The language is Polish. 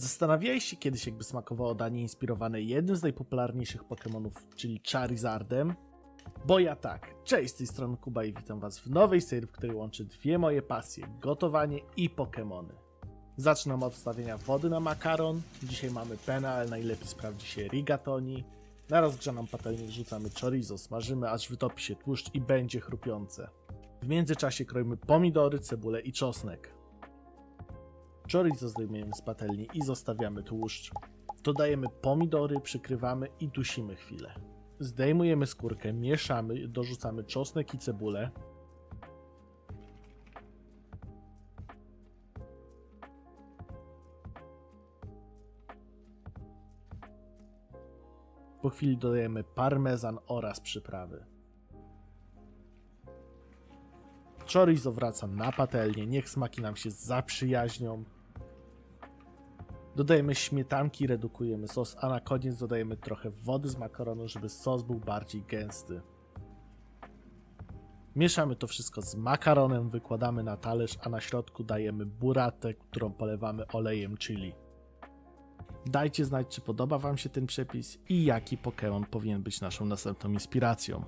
Zastanawiałeś kiedyś, jakby smakowało danie inspirowane jednym z najpopularniejszych Pokémonów, czyli Charizardem? Bo ja tak. Cześć, z tej strony Kuba i witam was w nowej serii, w której łączę dwie moje pasje, gotowanie i Pokémony. Zaczynam od wstawienia wody na makaron. Dzisiaj mamy pena, ale najlepiej sprawdzi się rigatoni. Na rozgrzaną patelnię wrzucamy chorizo, smażymy aż wytopi się tłuszcz i będzie chrupiące. W międzyczasie kroimy pomidory, cebulę i czosnek. Chorizo zdejmujemy z patelni i zostawiamy tłuszcz. Dodajemy pomidory, przykrywamy i dusimy chwilę. Zdejmujemy skórkę, mieszamy, dorzucamy czosnek i cebulę. Po chwili dodajemy parmezan oraz przyprawy. Chorizo wraca na patelnię, niech smaki nam się zaprzyjaźnią. Dodajemy śmietanki, redukujemy sos, a na koniec dodajemy trochę wody z makaronu, żeby sos był bardziej gęsty. Mieszamy to wszystko z makaronem, wykładamy na talerz, a na środku dajemy buratę, którą polewamy olejem chili. Dajcie znać, czy podoba Wam się ten przepis i jaki Pokémon powinien być naszą następną inspiracją.